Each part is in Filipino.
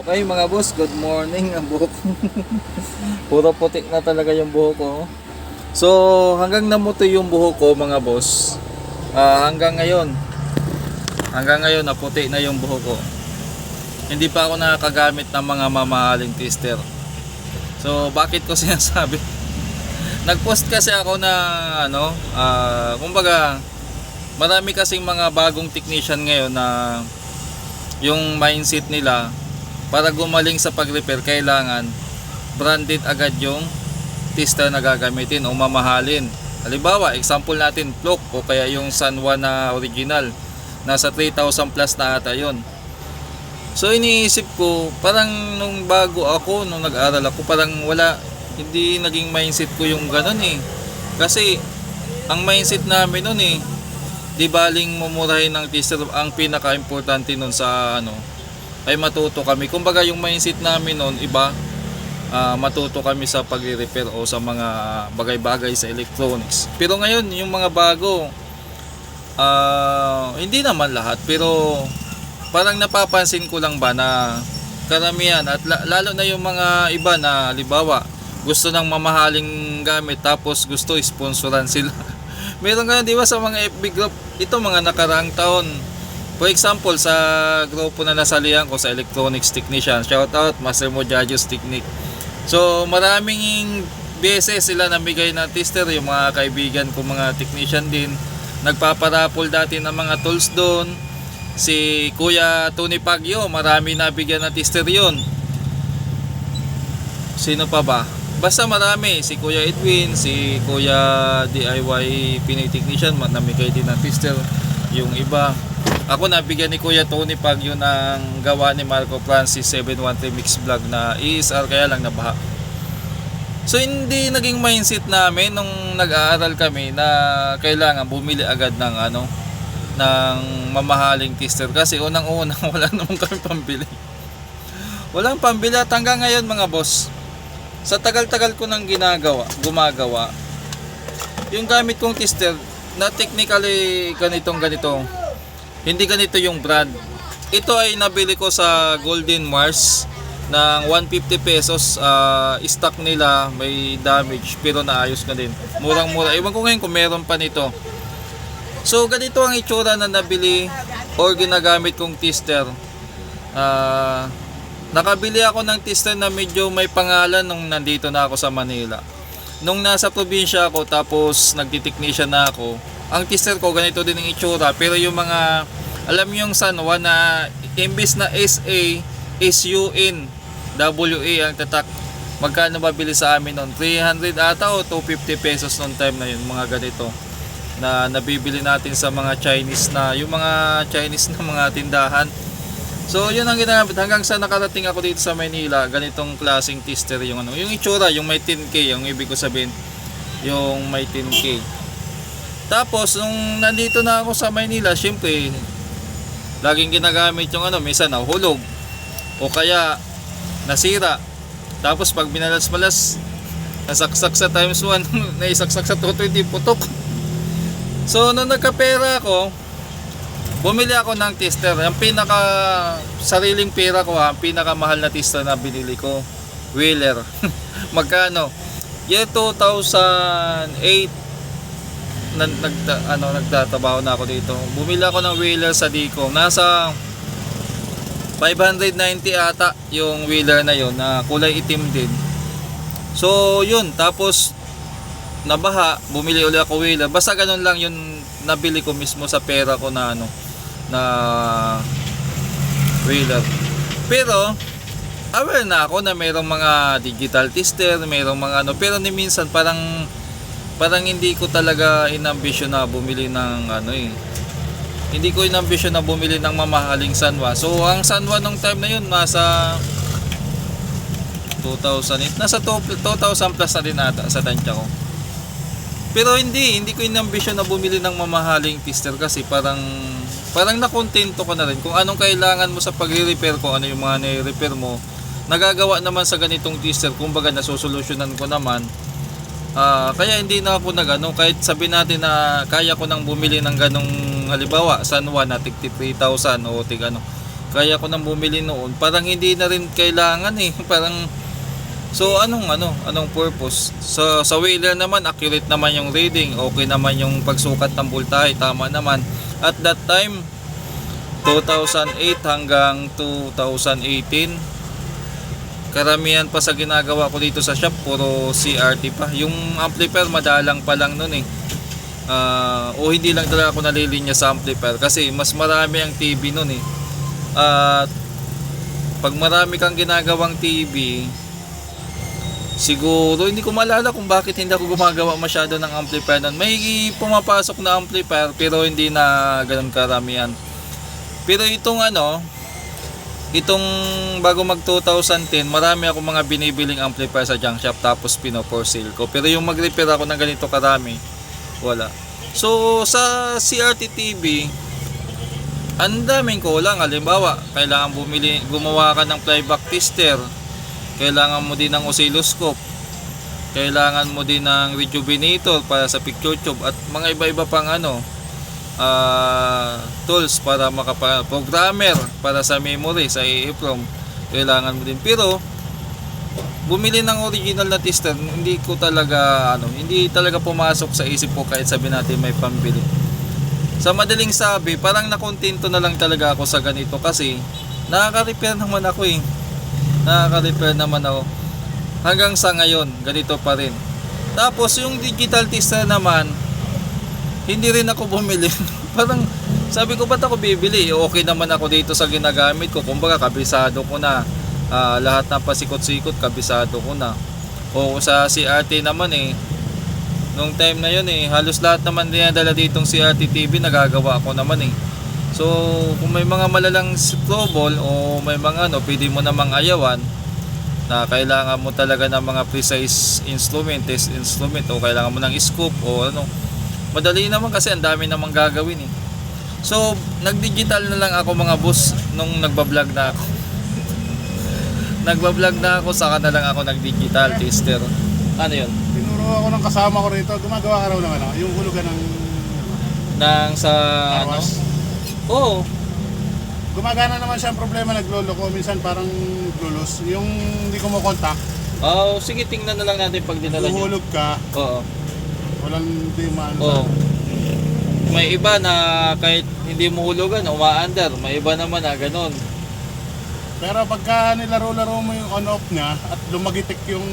Okay mga boss, good morning ang buhok. Puro putik na talaga yung buhok ko. So hanggang namuto yung buhok ko mga boss. ah, hanggang ngayon. Hanggang ngayon naputi na yung buhok ko. Hindi pa ako nakakagamit ng mga mamahaling twister. So bakit ko sinasabi? Nag-post kasi ako na ano, ah, kumbaga marami kasing mga bagong technician ngayon na yung mindset nila para gumaling sa pag-repair kailangan branded agad yung tester na gagamitin o mamahalin. Halimbawa, example natin, Flock o kaya yung San Juan na original. Nasa 3,000 plus na ata yun. So iniisip ko, parang nung bago ako, nung nag-aral ako, parang wala, hindi naging mindset ko yung ganun eh. Kasi, ang mindset namin nun eh, di baling mumurahin ng tester, ang pinaka-importante nun sa ano, ay matuto kami. Kumbaga yung mindset namin noon iba, ah, matuto kami sa pagre-repair o sa mga bagay-bagay sa electronics. Pero ngayon, yung mga bago, ah, hindi naman lahat, pero parang napapansin ko lang ba na karamihan at la- lalo na yung mga iba na halimbawa gusto ng mamahaling gamit tapos gusto sponsoran sila. Meron nga 'di ba sa mga FB group ito mga nakaraang taon. For example sa grupo na nasalihan ko sa electronics technician, shout out Master Mojajos Technique. So maraming beses sila namigay na tester yung mga kaibigan ko mga technician din. Nagpaparapol dati ng mga tools doon. Si Kuya Tony Pagyo, marami nabigyan ng tester yun. Sino pa ba? Basta marami. Si Kuya Edwin, si Kuya DIY Pinoy Technician, namigay din ng tester. Yung iba. Ako nabigyan ni Kuya Tony Pagyo ng gawa ni Marco Francis 713 Mix Vlog na ESR kaya lang nabaha. So hindi naging mindset namin nung nag-aaral kami na kailangan bumili agad ng ano ng mamahaling tester kasi unang-una wala naman kami pambili. Walang pambili at hanggang ngayon mga boss. Sa tagal-tagal ko nang ginagawa, gumagawa, yung gamit kong tester na technically ganitong ganito, hindi ganito yung brand. Ito ay nabili ko sa Golden Mars ng 150 pesos. Ah, stock nila may damage pero naayos na din. Murang mura ewan ko ngayon kung meron pa nito. So ganito ang itsura na nabili or ginagamit kong tester. Ah, nakabili ako ng tester na medyo may pangalan nung nandito na ako sa Manila. Nung nasa probinsya ako tapos nagtiteknisya na ako ang tester ko ganito din ang itsura. Pero yung mga alam yung San Juan na imbis na SA is WA ang tatak. Magkano mabili sa amin noon 300 ata o 250 pesos noong time na yun mga ganito. Na nabibili natin sa mga Chinese na yung mga Chinese na mga tindahan. So yun ang ginamit hanggang sa nakarating ako dito sa Manila, ganitong klaseng tester yung ano, yung itsura, yung may 10k, yung ibig ko sabihin, yung may 10k. Tapos nung nandito na ako sa Manila, syempre laging ginagamit yung ano, minsan nahuhulog o kaya nasira. Tapos pag binalas-balas, nasaksak sa times 1, naisaksak sa 220 putok. So nung nagkapera ako, bumili ako ng tester. Ang pinaka sariling pera ko ang pinaka mahal na tester na binili ko, Wheeler. Magkano? Year 2008 na, nag, ano, nagtatrabaho na ako dito. Bumili ako ng Wheeler sa Dico. Nasa 590 ata yung Wheeler na yon na kulay itim din. So yun, tapos nabaha, bumili ulit ako Wheeler. Basta ganun lang yung nabili ko mismo sa pera ko na ano na wheeler. Pero aware na ako na mayroong mga digital tester, mayroong mga ano, pero ni minsan parang parang hindi ko talaga inambisyon na bumili ng ano eh. Hindi ko inambisyon na bumili ng mamahaling Sanwa. So ang Sanwa nung time na yun nasa 2008, nasa 2 2,000 plus na din ata sa tansya ko. Pero hindi, hindi ko inambisyon na bumili ng mamahaling tester kasi parang parang nakontento ko na rin kung anong kailangan mo sa pagre-repair ko, ano yung mga nai-repair mo. Nagagawa naman sa ganitong tester, kumbaga nasosolusyonan ko naman. Ah, kaya hindi na ako nagano kahit sabi natin na kaya ko nang bumili ng ganong halimbawa San Juan na tig 3,000 o tig ano kaya ko nang bumili noon parang hindi na rin kailangan eh parang so anong ano anong purpose? Sa sa wheeler naman accurate naman yung reading okay naman yung pagsukat ng voltahe tama naman. At that time 2008 hanggang 2018 karamihan pa sa ginagawa ko dito sa shop puro CRT pa. Yung amplifier madalang pa lang nun eh. Ah, o hindi lang talaga ako nalilinya sa amplifier kasi mas marami ang TV nun eh. At pag marami kang ginagawang TV siguro hindi ko maalala kung bakit hindi ako gumagawa masyado ng amplifier nun. May pumapasok na amplifier pero hindi na ganun karamihan. Pero itong ano itong bago mag 2010 marami ako mga binibiling amplifier sa junk shop tapos pino for sale ko. Pero yung mag repair ako ng ganito karami wala. So sa CRT TV ang daming kulang. Halimbawa kailangan bumili gumawa ka ng playback tester. Kailangan mo din ng oscilloscope. Kailangan mo din ng rejuvenator para sa picture tube at mga iba-iba pang ano ah, tools para makapa programmer para sa memory sa EEPROM kailangan mo din. Pero bumili ng original na tester hindi ko talaga ano hindi talaga pumasok sa isip ko kahit sabi natin may pambili. Sa madaling sabi parang nakontento na lang talaga ako sa ganito kasi nakaka-repair naman ako eh. Nakaka-repair naman ako. Hanggang sa ngayon ganito pa rin. Tapos yung digital tester naman hindi rin ako bumili. Parang sabi ko ba't ako bibili? Okay naman ako dito sa ginagamit ko. Kumbaga kabisado ko na. Ah, lahat ng pasikot-sikot kabisado ko na. O sa CRT naman eh. Nung time na yun eh halos lahat naman dinadala ditong CRT TV nagagawa ko naman eh. So kung may mga malalang trouble o may mga ano pwede mo namang ayawan na kailangan mo talaga ng mga precise instrument test instrument o kailangan mo ng scope o ano madali naman kasi ang dami namang gagawin eh. So nag-digital na lang ako mga boss nung nagbablog na ako. Nagbablog na ako saka na lang ako nag-digital tester. Ano yun? Tinuro ako ng kasama ko rito. Gumagawa ka raw ng ano, yung hulugan ng nang sa ano? Oo. Gumagana naman siya ang problema naglolo ko. Minsan parang lulos. Yung hindi ko mo contact, oh sige tingnan na lang natin pag dinala niyo huhulog ka, oo walang hindi maano. oo may iba na kahit hindi mo hulugan umaandar may iba naman na ganun Pero pagka nilaro-laro mo yung on-off niya at lumagitik yung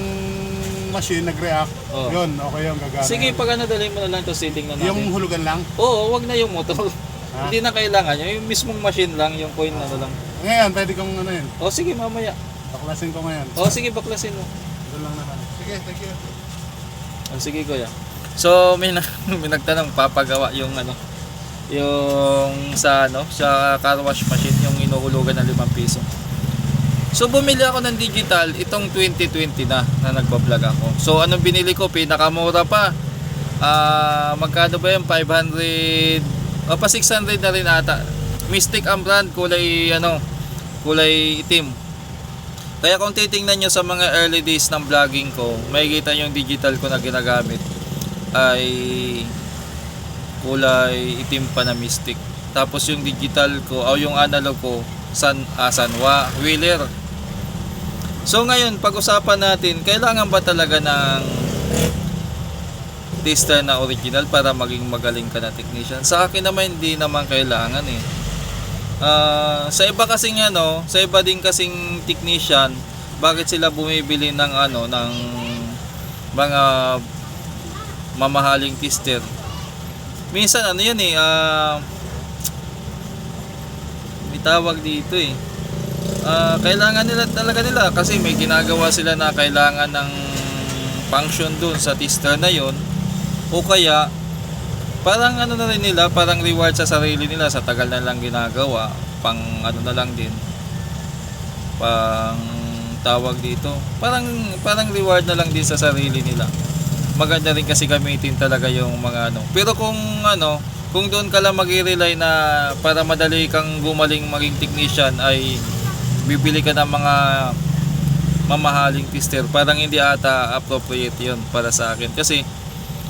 machine, nag-react, Oo. yun, okay yung gagana. sige pag ano dalhin mo na lang to setting na natin Yung hulugan lang. Oo, wag na yung motor. Ha? Hindi na kailangan yun. Yung mismong machine lang, yung coin na ano lang. Ngayon, pwede kong ano yun. O sige, mamaya. Baklasin ko ngayon. O sige, baklasin mo. Doon lang naman. Sige, thank you. O sige, kuya. So, may, na, may nagtanong, papagawa yung ano, yung sa ano, sa car wash machine, yung inuhulugan ng 5 piso. So, bumili ako ng digital itong 2020 na, na nagpa-vlog ako. So, anong binili ko? Pinakamura pa. Ah, magkano ba yan? 500 o pa 600 na rin ata. Mystic ang brand, kulay ano, kulay itim. Kaya kung titingnan nyo sa mga early days ng vlogging ko, makikita yung digital ko na ginagamit ay kulay itim pa na Mystic. Tapos yung digital ko, o yung analog ko, San, ah, Sanwa, Wheeler. So ngayon, pag-usapan natin, kailangan ba talaga ng tester na original para maging magaling ka na technician? Sa akin naman, hindi naman kailangan eh. Ah, sa iba kasing ano, sa iba din kasing technician, bakit sila bumibili ng ano ng mga mamahaling tester? Minsan ano 'yan eh, ah may dito eh. Ah, kailangan nila talaga nila kasi may ginagawa sila na kailangan ng function dun sa tester na yon o kaya parang ano na rin nila, parang reward sa sarili nila sa tagal na lang ginagawa, pang ano na lang din. Pang tawag dito. Parang parang reward na lang din sa sarili nila. Maganda rin kasi gamitin talaga yung mga ano. Pero kung ano, kung doon ka lang mag-rely na para madali kang gumaling maging technician ay bibili ka ng mga mamahaling tester. Parang hindi ata appropriate yun para sa akin. Kasi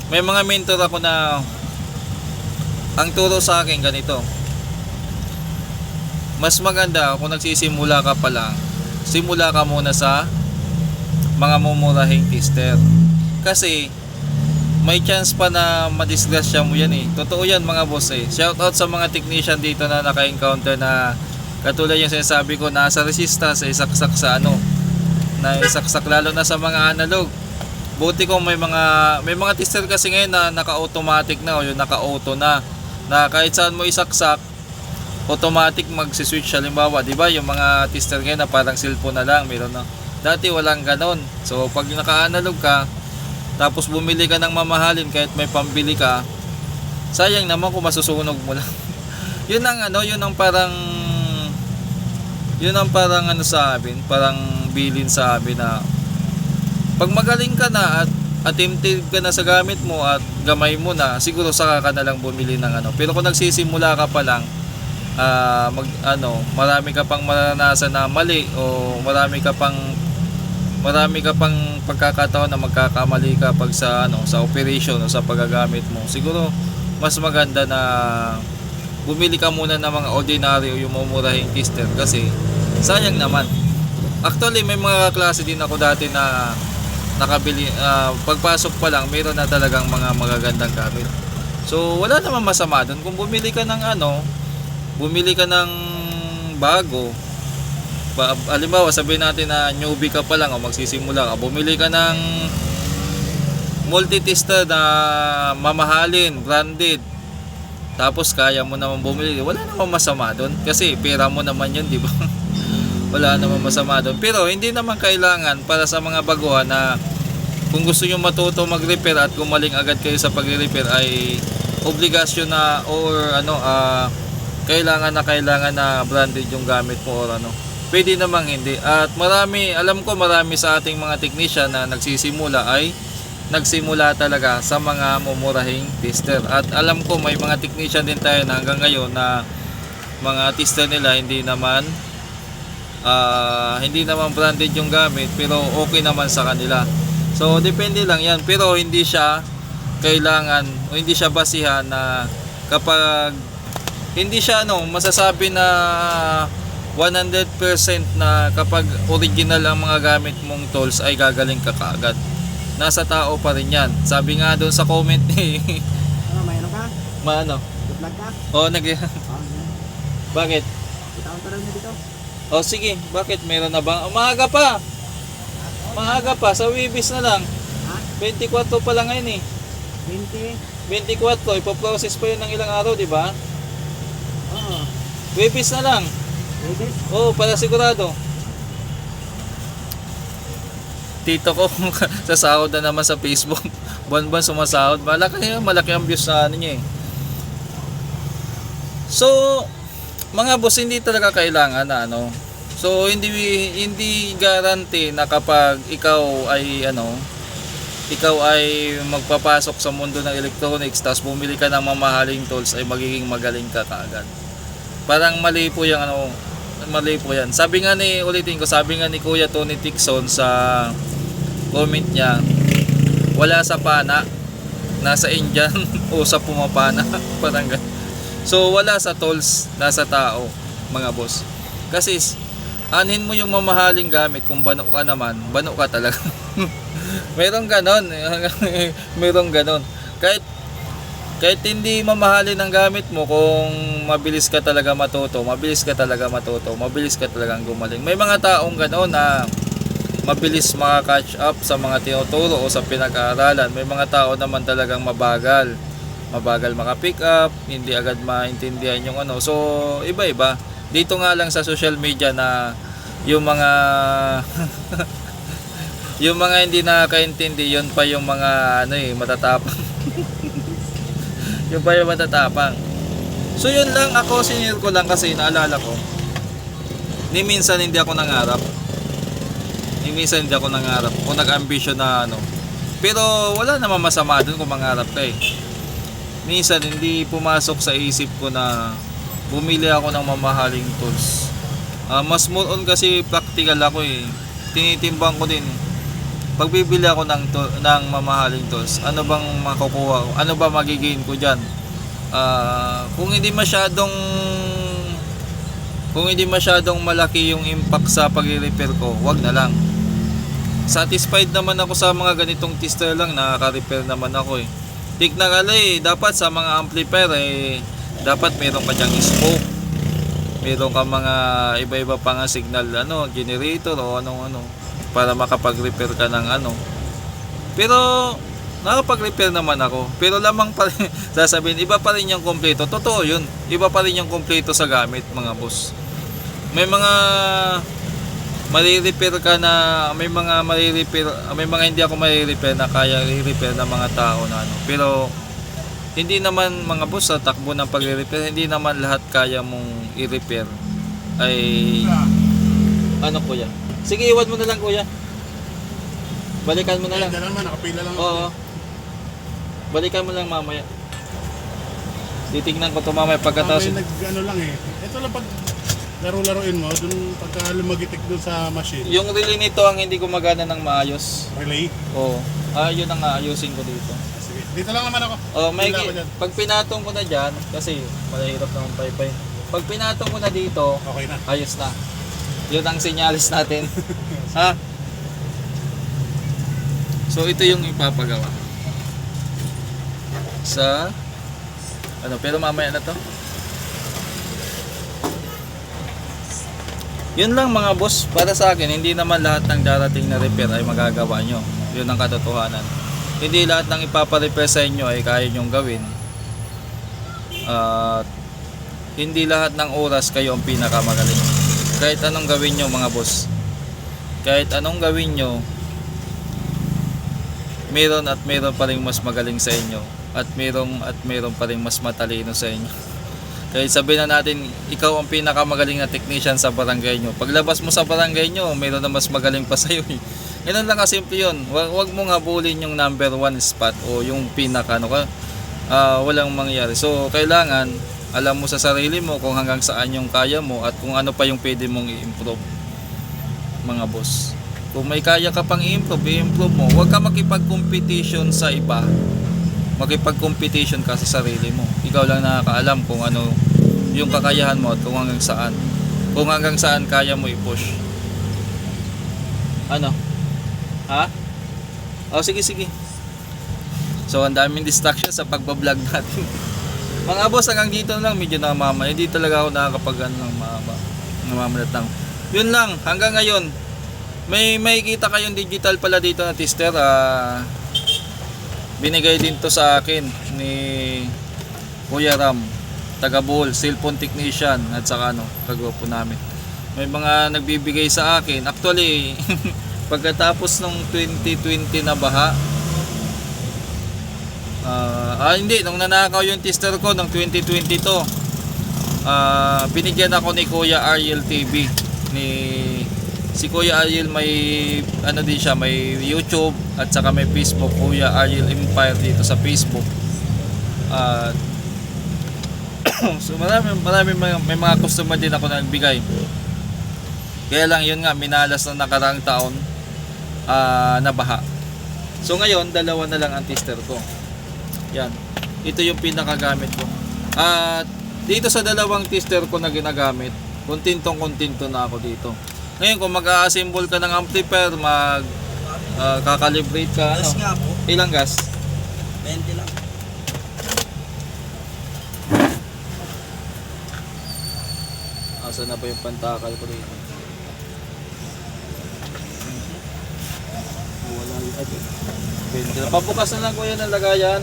may mga mentor ako na ang turo sa akin ganito mas maganda kung nagsisimula ka pa lang, simula ka muna sa mga mumurahing tester. Kasi may chance pa na madisgrasya mo yan eh. Totoo yan mga boss eh. Shout out sa mga technician dito na naka-encounter na katulad yung sinasabi ko nasa resistance eh, saksak sa ano na isaksak lalo na sa mga analog. Buti kung may mga may mga tester kasi ngayon na naka-automatic na o yung naka-auto na na kahit saan mo isaksak automatic magsi-switch halimbawa, 'di ba? Yung mga tester ngayon na parang cellphone na lang, meron na. Dati walang ganon. So pag naka-analog ka, tapos bumili ka ng mamahalin kahit may pambili ka, sayang naman kung masusunog mo lang. yun ang ano, yun ang parang yun ang parang ano sa amin, parang bilin sa amin na pag magaling ka na at attempted ka na sa gamit mo at gamay mo na, siguro saka ka na lang bumili ng ano. Pero kung nagsisimula ka pa lang, ah, mag ano, marami ka pang maranasan na mali o marami ka pang marami ka pang pagkakataon na magkakamali ka pag sa ano sa operation o sa paggagamit mo. Siguro mas maganda na bumili ka muna ng mga ordinary o yung mumurahing tester kasi sayang naman. Actually may mga klase din ako dati na nakabili ah, pagpasok pa lang meron na talagang mga magagandang gamit. So wala namang masama doon kung bumili ka ng ano, bumili ka ng bago. Ba, halimbawa sabihin natin na newbie ka pa lang o magsisimula ka, bumili ka ng multi-tester na mamahalin, branded. Tapos kaya mo naman bumili. Wala namang masama doon kasi pera mo naman 'yun, di ba? Wala namang masama doon. Pero hindi naman kailangan para sa mga baguhan na kung gusto nyo matuto mag-repair at gumaling agad kayo sa pagre-repair ay obligasyon na or ano ah kailangan na kailangan na branded yung gamit mo or ano. Pwede namang hindi. At marami, alam ko marami sa ating mga technician na nagsisimula ay nagsimula talaga sa mga mumurahing tester. At alam ko may mga technician din tayo na hanggang ngayon na mga tester nila hindi naman ah, hindi naman branded yung gamit pero okay naman sa kanila. So depende lang yan pero hindi siya kailangan o hindi siya basihan na kapag hindi siya ano masasabi na 100% na kapag original ang mga gamit mong tools ay gagaling ka kaagad. Nasa tao pa rin yan. Sabi nga doon sa comment ni Ano, mayroon ka? Maano? Good luck ka? Oh, nag Oh, Bakit? itaon ka lang dito. Oh, sige. Bakit? Meron na ba? Oh, maaga pa. Maaga pa. Sa Wibis na lang. Ha? 24 pa lang ngayon eh. 20? 24. Ipoprocess pa yun ng ilang araw, di ba? Oo. Wibis na lang. Oo, para sigurado. Tito ko, sasahod na naman sa Facebook. Buwan-buwan sumasahod. Malaki, malaki ang views sa ano niya eh. So, mga boss, hindi talaga kailangan na ano. So, hindi hindi guarantee na kapag ikaw ay ano, ikaw ay magpapasok sa mundo ng electronics tapos bumili ka ng mamahaling tools ay magiging magaling ka kaagad. Parang mali po yung ano, mali po yan. Sabi nga ni, ulitin ko, sabi nga ni Kuya Tony Tixon sa comment niya, wala sa pana, nasa Indian o sa pumapana. Parang. So wala sa tools, nasa tao, mga boss. Kasi anhin mo yung mamahaling gamit kung bano ka naman, bano ka talaga. Merong ganon. Merong ganon. Kahit kahit hindi mamahalin ang gamit mo kung mabilis ka talaga matuto, mabilis ka talaga matuto, mabilis ka talagang gumaling. May mga taong gano'n na mabilis maka-catch up sa mga tinuturo o sa pinag-aaralan. May mga tao naman talagang mabagal. Mabagal maka-pick up, hindi agad maintindihan yung ano. So, iba-iba. Dito nga lang sa social media na yung mga yung mga hindi nakakaintindi, yun pa yung mga ano eh, matatapang. yung pa yung matatapang. So yun lang ako, sinir ko lang kasi naalala ko. Ni minsan hindi ako nangarap. Ni minsan hindi ako nangarap. Kung nag-ambition na ano. Pero wala naman masama dun kung mangarap ka eh. Minsan hindi pumasok sa isip ko na bumili ako ng mamahaling tools. Ah, mas more on kasi practical ako eh. Tinitimbang ko din. Pag bibili ako ng, to, ng mamahaling tools, ano bang makukuha ko? Ano ba magigain ko dyan? Ah, kung hindi masyadong kung hindi masyadong malaki yung impact sa pagre-repair ko, wag na lang. Satisfied naman ako sa mga ganitong tester lang, nakaka-repair naman ako eh. Eh, dapat sa mga amplifier eh, dapat meron ka diyang spoke. Meron ka mga iba-iba pa nga signal, ano, generator o anong-ano, para makapag-repair ka ng ano. Pero, nakapag-repair naman ako. Pero lamang pa rin, sasabihin, iba pa rin yung kompleto. Totoo yun. Iba pa rin yung kompleto sa gamit, mga boss. May mga marirepair ka na may mga marirepair may mga hindi ako marirepair na kaya i-repair ng mga tao na ano pero hindi naman mga boss sa takbo ng pagre-repair hindi naman lahat kaya mong i-repair ay ano kuya sige iwan mo na lang kuya balikan mo na lang Diyan naman, nakapila lang oo balikan mo lang mamaya titignan ko to mamaya pagkatapos may nag, ano lang eh. Ito lang pag laro-laruin mo, dun pagka lumagitik dun sa machine, yung relay nito ang hindi gumagana ng maayos relay. oo ah yun ang aayusin ko dito Ah, sige. Dito lang naman ako. Oh, may ako dyan. pag pinatong ko na diyan kasi malahirap naman paypay. Pag pinatong ko na dito, Okay na. ayos na. 'Yun ang sinyalis natin. ha? So ito yung ipapagawa. Sa ano, pero mamaya na 'to. Yun lang mga boss, para sa akin, hindi naman lahat ng darating na repair ay magagawa nyo. Yun ang katotohanan. Hindi lahat ng ipaparepair sa inyo ay kaya nyong gawin. At hindi lahat ng oras kayo ang pinakamagaling. Kahit anong gawin nyo mga boss. Kahit anong gawin nyo, meron at meron pa rin mas magaling sa inyo. At meron at meron pa rin mas matalino sa inyo. Kahit sabihin na natin, ikaw ang pinakamagaling na technician sa barangay nyo. Paglabas mo sa barangay nyo, meron na mas magaling pa sa'yo. Eh. Ganun lang kasimple yun. Huwag, huwag mong habulin yung number one spot o yung pinaka ano ka. ah, walang mangyari. So, kailangan alam mo sa sarili mo kung hanggang saan yung kaya mo at kung ano pa yung pwede mong i-improve mga boss. Kung may kaya ka pang i-improve, i-improve mo. Huwag ka makipag-competition sa iba. Makipag-competition ka sa sarili mo. Ikaw lang nakakaalam kung ano yung kakayahan mo at kung hanggang saan. Kung hanggang saan kaya mo i-push. Ano? Ha? Oh, sige, sige. So, ang daming distraction sa pagbablog natin. Mga boss, hanggang dito lang, medyo namama. Hindi talaga ako nakakapag ano, ng mahaba. Namamalat lang. Yun lang, hanggang ngayon. May may kita kayong digital pala dito na tester. Ah, binigay din to sa akin ni Kuya Ram. Taga cellphone technician at saka ano, kagrupo namin. May mga nagbibigay sa akin. Actually, pagkatapos ng 2020 na baha, Ah, ah, hindi, nung nanakaw yung tester ko ng 2022, ah, binigyan ako ni Kuya Ariel TV. Ni si Kuya Ariel may ano din siya, may YouTube at saka may Facebook, Kuya Ariel Empire dito sa Facebook. At so marami marami may mga customer din ako na nagbigay. Kaya lang yun nga minalas na nakarang taon ah, na baha. So ngayon, dalawa na lang ang tester ko. Yan. Ito yung pinakagamit ko. At dito sa dalawang tester ko na ginagamit, kontintong kontinto na ako dito. Ngayon kung mag-a-assemble ka ng amplifier, mag ah, kakalibrate ka, ano, nga po. ilang gas? 20 lang. Asa na ba yung pantakal ko dito? Wala yung ay, 20 na. Pabukas na lang ko yan ang lagayan.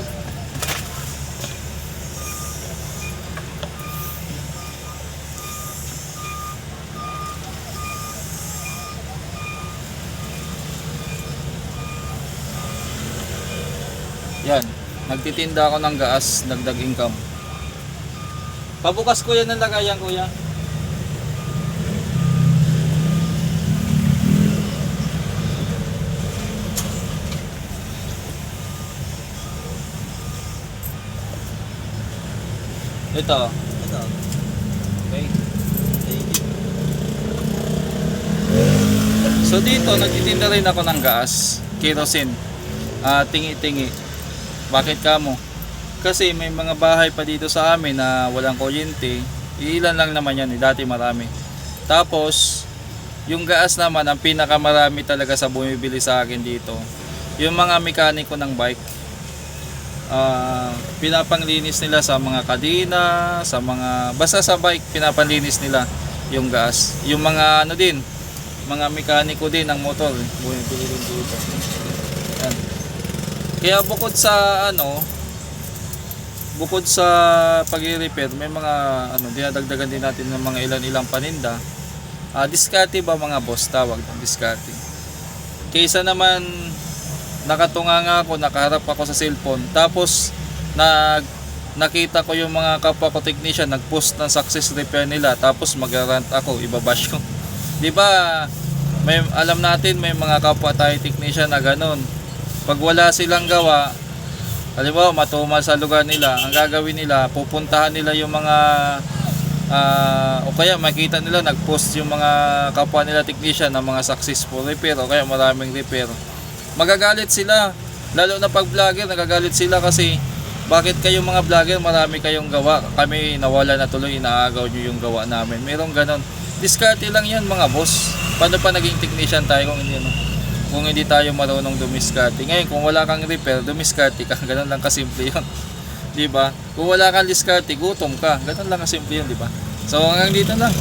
Yan. Nagtitinda ako ng gas, dagdag income. Pabukas ko yan ang lagayan, kuya. Ito. Ito. Okay. So dito, nagtitinda rin ako ng gas, kerosene, ah tingi-tingi. Bakit ka mo? Kasi may mga bahay pa dito sa amin na walang kuryente. Ilan lang naman yan, eh. dati marami. Tapos, yung gas naman, ang pinakamarami talaga sa bumibili sa akin dito, yung mga mekaniko ng bike. Ah, pinapanglinis nila sa mga kadena, sa mga, basta sa bike, pinapanlinis nila yung gas. Yung mga ano din, mga mekaniko din ng motor, bumibili din dito. Yan. Kaya bukod sa ano, bukod sa pag-repair, may mga ano, dinadagdagan din natin ng mga ilan-ilang paninda. Ah, diskarte ba mga boss tawag ng diskarte. Kaysa naman nakatunga nga ako, nakaharap ako sa cellphone, tapos nag nakita ko yung mga kapwa ko technician nag-post ng success repair nila tapos mag-rant ako, ibabash ko. 'Di ba? May alam natin may mga kapwa tayo technician na ganun. Pag wala silang gawa, halimbawa matumal sa lugar nila, ang gagawin nila, pupuntahan nila yung mga ah, o kaya makita nila nag-post yung mga kapwa nila technician ng mga successful repair o kaya maraming repair. Magagalit sila. Lalo na pag vlogger, nagagalit sila kasi bakit kayo mga vlogger marami kayong gawa kami nawala na tuloy inaagaw nyo yung gawa namin merong ganon diskarte lang yan mga boss paano pa naging technician tayo kung hindi ano kung hindi tayo marunong dumiskarte ngayon kung wala kang repair dumiskarte ka. Ganon lang kasimple yun. Di ba? Kung wala kang diskarte gutom ka. Ganon lang kasimple yun di ba? So hanggang dito lang